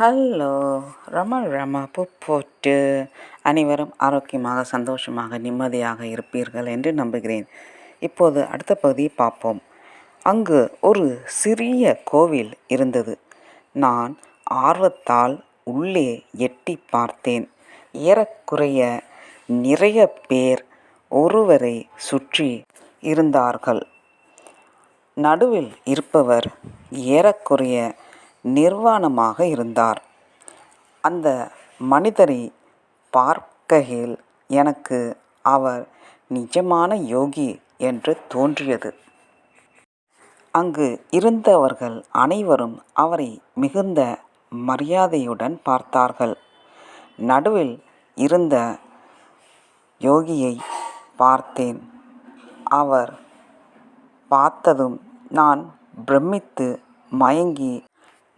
Hello ரம ரம போட்டு அனைவரும் ஆரோக்கியமாக சந்தோஷமாக நிம்மதியாக இருப்பீர்கள் என்று நம்புகிறேன். இப்போது அடுத்த பகுதியை பார்ப்போம். அங்கு ஒரு சிறிய கோவில் இருந்தது. நான் ஆர்வத்தால் உள்ளே எட்டி பார்த்தேன். ஏறக்குறைய நிறைய பேர் ஒருவரை சுற்றி இருந்தார்கள். நடுவில் இருப்பவர் ஏறக்குறைய நிர்வாணமாக இருந்தார். அந்த மனிதரை பார்க்கையில் எனக்கு அவர் நிஜமான யோகி என்று தோன்றியது. அங்கு இருந்தவர்கள் அனைவரும் அவரை மிகுந்த மரியாதையுடன் பார்த்தார்கள். நடுவில் இருந்த யோகியை பார்த்தேன். அவர் பார்த்ததும் நான் பிரமித்து மயங்கி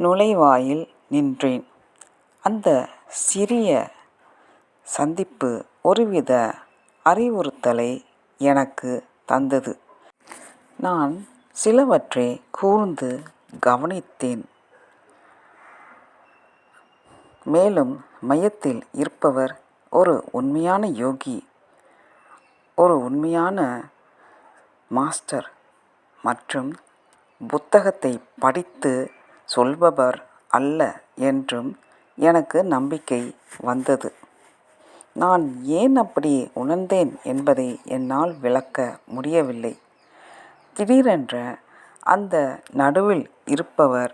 நுழைவாயில் நின்றேன். அந்த சிறிய சந்திப்பு ஒருவித அறிவுறுத்தலை எனக்கு தந்தது. நான் சிலவற்றை கூர்ந்து கவனித்தேன். மேலும் மையத்தில் இருப்பவர் ஒரு உண்மையான யோகி ஒரு உண்மையான மாஸ்டர் மற்றும் புத்தகத்தை படித்து சொல்பவர் அல்ல என்றும் எனக்கு நம்பிக்கை வந்தது. நான் ஏன் அப்படி உணர்ந்தேன் என்பதை என்னால் விளக்க முடியவில்லை. திடீரென்ற அந்த நடுவில் இருப்பவர்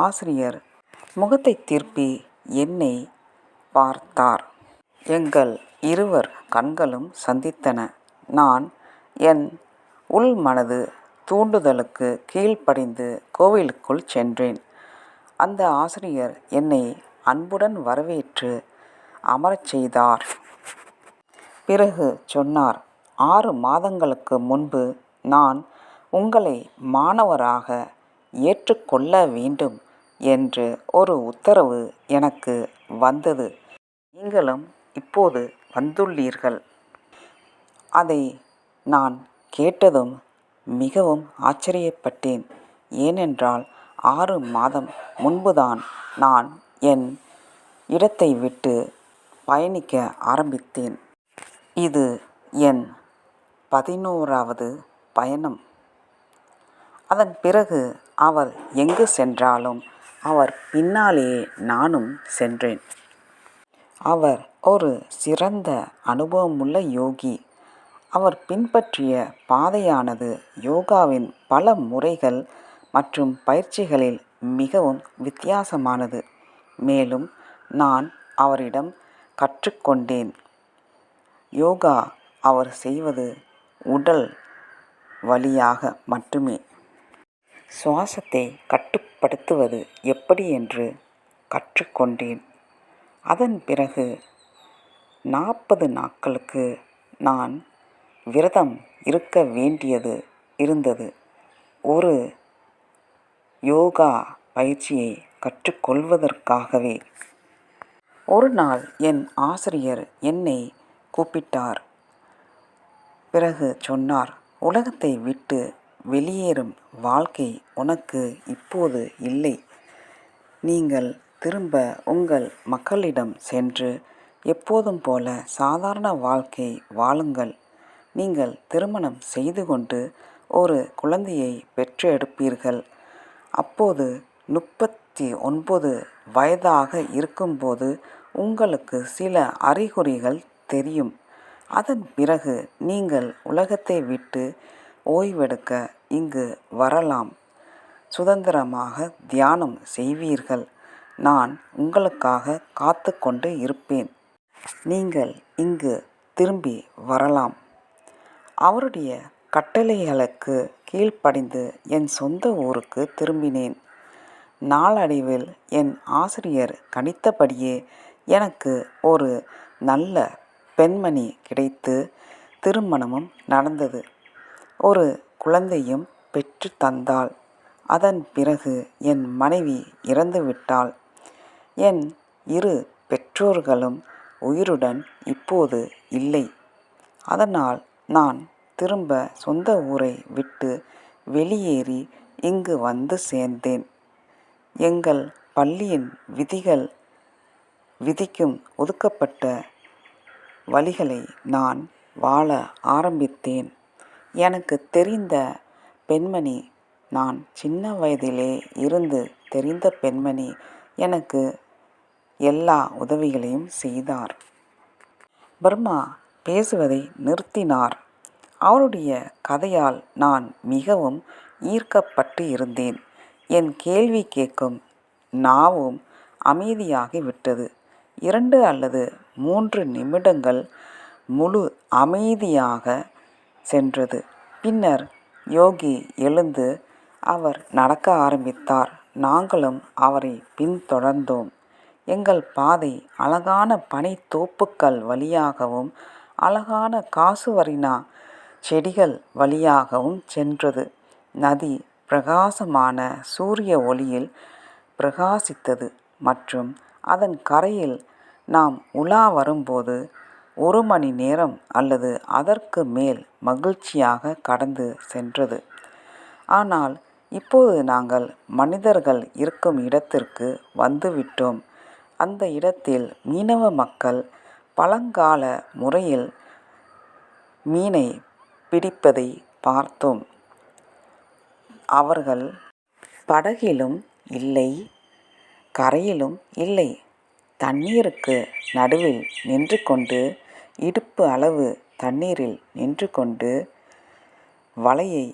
ஆசிரியர் முகத்தை திருப்பி என்னை பார்த்தார். எங்கள் இருவர் கண்களும் சந்தித்தன. நான் என் உள் மனது தூண்டுதலுக்கு கீழ்ப்படிந்து கோவிலுக்குள் சென்றேன். அந்த ஆசிரியர் என்னை அன்புடன் வரவேற்று அமரச் செய்தார். பிறகு சொன்னார் ஆறு மாதங்களுக்கு முன்பு நான் உங்களை மாணவராக ஏற்றுக்கொள்ள வேண்டும் என்று ஒரு உத்தரவு எனக்கு வந்தது. நீங்களும் இப்போது வந்துள்ளீர்கள் அதை நான் கேட்டதும் மிகவும் ஆச்சரியப்பட்டேன். ஏனென்றால் ஆறு மாதம் முன்புதான் நான் என் இடத்தை விட்டு பயணிக்க ஆரம்பித்தேன். இது என் பதினோராவது பயணம். அதன் பிறகு அவர் எங்கு சென்றாலும் அவர் பின்னாலேயே நானும் சென்றேன். அவர் ஒரு சிறந்த அனுபவமுள்ள யோகி. அவர் பின்பற்றிய பாதையானது யோகாவின் பல முறைகள் மற்றும் பயிற்சிகளில் மிகவும் வித்தியாசமானது. மேலும் நான் அவரிடம் கற்றுக்கொண்டேன். யோகா அவர் செய்வது உடல் வழியாக மட்டுமே. சுவாசத்தை கட்டுப்படுத்துவது எப்படி என்று கற்றுக்கொண்டேன். அதன் பிறகு நாற்பது நாட்களுக்கு நான் விரதம் இருக்க வேண்டியது இருந்தது. ஒரு யோகா பயிற்சியை கற்றுக்கொள்வதற்காகவே. ஒரு நாள் என் ஆசிரியர் என்னை கூப்பிட்டார். பிறகு சொன்னார் உலகத்தை விட்டு வெளியேறும் வாழ்க்கை உனக்கு இப்போது இல்லை. நீங்கள் திரும்ப உங்கள் மக்களிடம் சென்று எப்போதும் போல சாதாரண வாழ்க்கை வாழுங்கள். நீங்கள் திருமணம் செய்து கொண்டு ஒரு குழந்தையை பெற்றெடுப்பீர்கள். அப்போது முப்பத்தி ஒன்பது வயதாக இருக்கும்போது உங்களுக்கு சில அறிகுறிகள் தெரியும். அதன் பிறகு நீங்கள் உலகத்தை விட்டு ஓய்வெடுக்க இங்கு வரலாம். சுதந்திரமாக தியானம் செய்வீர்கள். நான் உங்களுக்காக காத்து கொண்டு இருப்பேன். நீங்கள் இங்கு திரும்பி வரலாம். அவருடைய கட்டளைகளுக்கு கீழ்ப்படிந்து என் சொந்த ஊருக்கு திரும்பினேன். நாளடைவில் என் ஆசிரியர் கணித்தபடியே எனக்கு ஒரு நல்ல பெண்மணி கிடைத்து திருமணமும் நடந்தது. ஒரு குழந்தையும் பெற்று தந்தாள். அதன் பிறகு என் மனைவி இறந்துவிட்டாள் என் இரு பெற்றோர்களும் உயிருடன் இப்போது இல்லை. அதனால் நான் திரும்ப சொந்த ஊரை விட்டு வெளியேறி இங்கு வந்து சேர்ந்தேன். எங்கள் பள்ளியின் விதிகள் விதிக்கும் ஒதுக்கப்பட்ட வழிகளை நான் வாழ ஆரம்பித்தேன். எனக்கு தெரிந்த பெண்மணி நான் சின்ன வயதிலே இருந்து தெரிந்த பெண்மணி எனக்கு எல்லா உதவிகளையும் செய்தார். பர்மா பேசுவதை நிறுத்தினார். அவருடைய கதையால் நான் மிகவும் ஈர்க்கப்பட்டு இருந்தேன். என் கேள்வி கேட்கும் நாவும் அமைதியாகி விட்டது. இரண்டு அல்லது மூன்று நிமிடங்கள் முழு அமைதியாக சென்றது. பின்னர் யோகி எழுந்து அவர் நடக்க ஆரம்பித்தார். நாங்களும் அவரை பின்தொடர்ந்தோம். எங்கள் பாதை அழகான பனித்தோப்புக்கள் வழியாகவும் அழகான காசுவரினா செடிகள் வழியாகவும் சென்றது. நதி பிரகாசமான சூரிய ஒளியில் பிரகாசித்தது மற்றும் அதன் கரையில் நாம் உலா வரும்போது ஒரு மணி நேரம் அல்லது அதற்கு மேல் மகிழ்ச்சியாக கடந்து சென்றது. ஆனால் இப்போது நாங்கள் மனிதர்கள் இருக்கும் இடத்திற்கு வந்துவிட்டோம். அந்த இடத்தில் மீனவ மக்கள் பழங்கால முறையில் மீனை பிடிப்பதை பார்த்தோம். அவர்கள் படகிலும் இல்லை கரையிலும் இல்லை தண்ணீருக்கு நடுவில் நின்று கொண்டு இடுப்பு அளவு தண்ணீரில் நின்று கொண்டு வலையை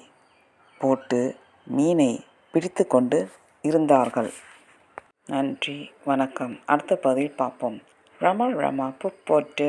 போட்டு மீனை பிடித்து கொண்டு இருந்தார்கள். நன்றி வணக்கம். அடுத்த பதிவில் பார்ப்போம். ரமா ரமா புப்போட்டு